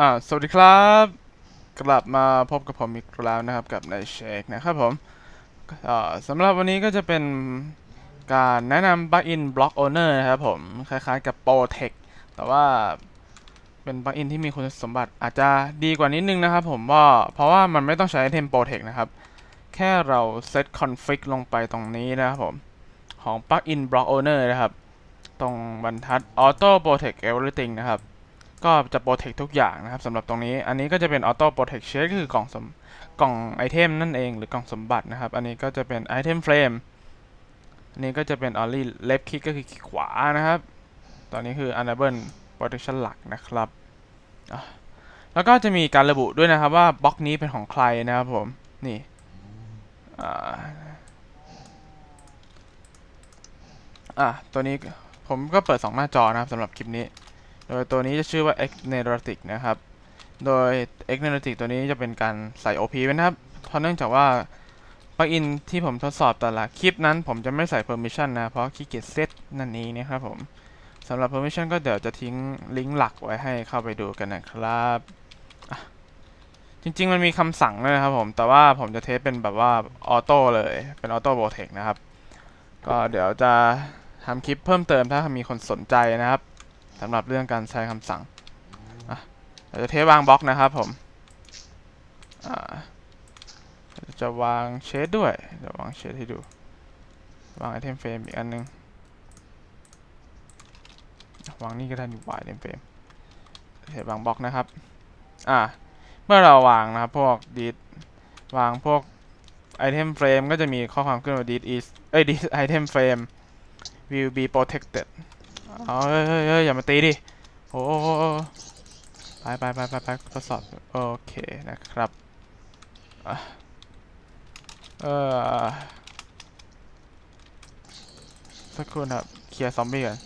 อ่าสวัสดีครับ กลับมาพบกับผมอีกแล้วนะครับกับนายเชคนะครับผมสำหรับวันนี้ก็จะเป็นการแนะนำ plugin block owner นะครับผม คล้ายๆกับ Protect แต่ว่าเป็น plugin ที่มีคุณสมบัติอาจจะดีกว่านิดนึงนะครับผมว่าเพราะว่ามันไม่ต้องใช้ไอเทม Protect นะครับ แค่เรา set config ลงไปตรงนี้นะครับผม ของ plugin block owner นะครับ ตรงบรรทัด auto protect everything นะครับ ก็จะโปรเทคทุกอย่างนะครับสำหรับตรงนี้ อันนี้ก็จะเป็น Auto Protect Shade ก็คือกล่องสมกล่องไอเทมนั่นเองหรือกล่องสมบัตินะครับ อันนี้ก็จะเป็น Item Frame อันนี้ก็จะเป็น Only Left Click ก็คือคลิกขวานะครับ ตอนนี้คือ Enable Protection หลักนะครับแล้วก็จะมีการระบุด้วยนะครับว่าบล็อกนี้เป็นของใครนะครับผม นี่อ่าตัวนี้ผมก็เปิด 2 หน้าจอนะครับสำหรับคลิปนี้ โดยตัวนี้จะชื่อว่า Exnerotic นะครับ โดย Exnerotic ตัวนี้จะเป็นการใส่ OP ไว้นะครับ เพราะเนื่องจากว่าปลั๊กอินที่ผมทดสอบแต่ละคลิปนั้น ผมจะไม่ใส่ permission นะ เพราะขี้เกียจเซตนั่นเองนะครับผมสำหรับ permission ก็เดี๋ยวจะทิ้งลิงก์หลักไว้ให้เข้าไปดูกันนะครับจริง ๆ มันมีคำสั่งด้วยนะครับผม แต่ว่าผมจะเทสเป็นแบบว่าออโต้เลย เป็นออโต้โบเทคนะครับ ก็เดี๋ยวจะทำคลิปเพิ่มเติมถ้ามีคนสนใจนะครับ สำหรับเรื่องการใช้คำสั่งเราจะเทวางบล็อกนะครับผมจะวางเชดด้วยเดี๋ยววางเชดให้ดู วางไอเทมเฟรมอีกอันนึง วางนี่ก็ได้ดีกว่าไอเทมเฟรมเทวางบล็อกนะครับ อ่า เมื่อเราวางนะครับพวกดีดวางพวกไอเทมเฟรมก็จะมีข้อความขึ้นว่า deed is เอ้ย deed item frame will be protected เอาเฮ้ยเฮ้ยอย่ามาตีดิ โอ้โหไปไปไปไปไปทดสอบ โอเคนะครับอะเออสักครู่นะครับ เคลียร์ซอมบี้ก่อน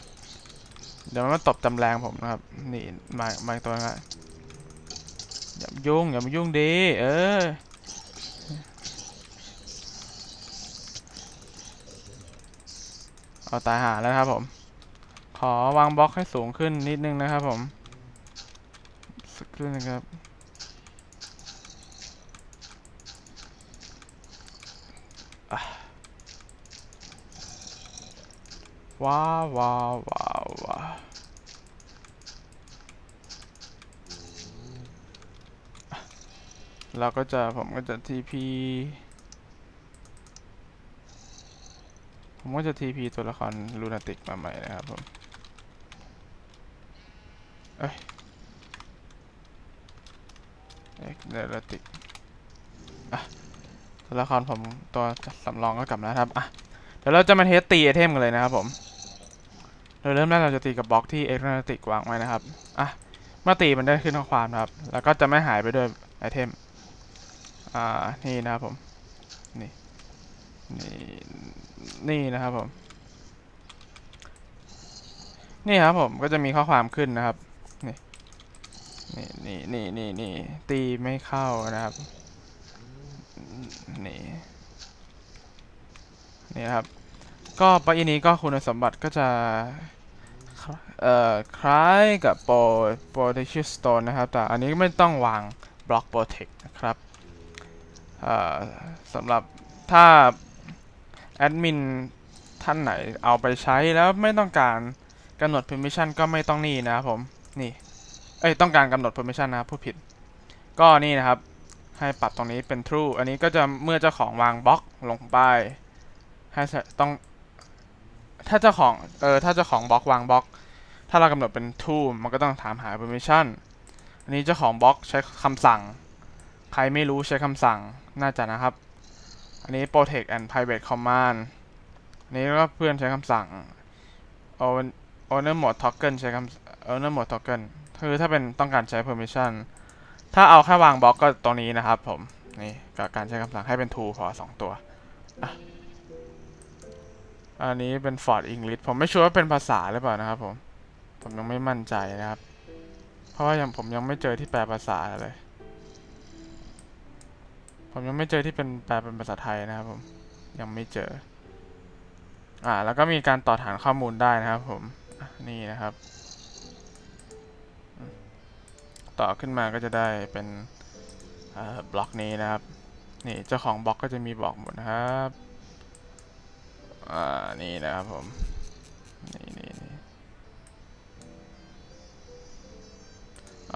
เดี๋ยวมันมาตบจำแรงผมนะครับ นี่ มา มาตัวนึงละอย่ามายุ่ง อย่ามายุ่งดีเออเอาตายหาแล้วครับผม ขอวางบล็อกให้สูงขึ้นนิดนึงนะครับผมสักครู่นะครับว้าวว้าวว้าวว้าเราก็จะผมก็จะ TP ผมก็จะ TP ตัวละครลูนาติกมาใหม่นะครับผม เอ้ยเอ็กเดลติกอะตัวละครผมตัวสำรองก็กลับแล้วครับอะเดี๋ยวเราจะมาเทสตีไอเทมกันเลยนะครับผมโดยเริ่มแรกเราจะตีกับบล็อกที่เอ็กเดลติกวางไว้นะครับอะเมื่อตีมันได้ขึ้นข้อความครับ แล้วก็จะไม่หายไปด้วยไอเทมอ่านี่นะครับผมนี่นี่นี่นะครับผม นี่ครับผมก็จะมีข้อความขึ้นนะครับ นี่นี่นี่นี่นี่ตีไม่เข้านะครับ นี่นี่ครับ ก็ปลั๊กอินนี้ก็คุณสมบัติก็จะ เอ่อ คล้ายกับโปรโปรเทชั่นสโตนนะครับ แต่อันนี้ไม่ต้องวางบล็อกโปรเทคนะครับ เอ่อสำหรับถ้าแอดมินท่านไหนเอาไปใช้แล้วไม่ต้องการกำหนด permission ก็ไม่ต้องนี่นะครับผม นี่ เอ้ย ต้องการกำหนด permission นะครับผู้ผิด ก็นี่นะครับ ให้ปรับตรงนี้เป็น true อันนี้ก็จะเมื่อเจ้าของวางบล็อกลงไป ให้ต้อง ถ้าเจ้าของ เออ ถ้าเจ้าของบล็อกวางบล็อก ถ้าเรากำหนดเป็น true มันก็ต้องถามหา permission อันนี้เจ้าของบล็อกใช้คำสั่ง ใครไม่รู้ใช้คำสั่ง น่าจะนะครับ อันนี้ protect and private command อันนี้ก็เพื่อนใช้คำสั่ง owner mode token ใช้คำ owner mode token คือถ้าเป็นต้องการใช้ permission ถ้าเอาแค่วางบล็อกก็ตรงนี้นะครับผม นี่กับการใช้คำสั่งให้เป็น true พอสองตัวอันนี้เป็น Ford English ผมไม่ชัวร์ว่าเป็นภาษาหรือเปล่านะครับผม ผมยังไม่มั่นใจนะครับ เพราะว่ายังผมยังไม่เจอที่แปลภาษาเลย ผมยังไม่เจอที่เป็นแปลเป็นภาษาไทยนะครับผม ยังไม่เจอ อ่า แล้วก็มีการต่อฐานข้อมูลได้นะครับผม นี่นะครับ ต่อขึ้นมาก็จะได้เป็นบล็อกนี้นะครับ นี่เจ้าของบล็อกก็จะมีบอกหมดนะครับอ่านี่นะครับผมนี่นี่นี่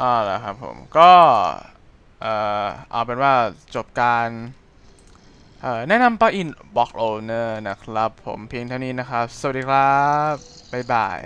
อ่าแล้วครับผมก็เอ่อเอาเป็นว่าจบการแนะนำปลั๊กอินบล็อกโอเนอร์นะครับผมเพียงเท่านี้นะครับ สวัสดีครับ บ๊ายบาย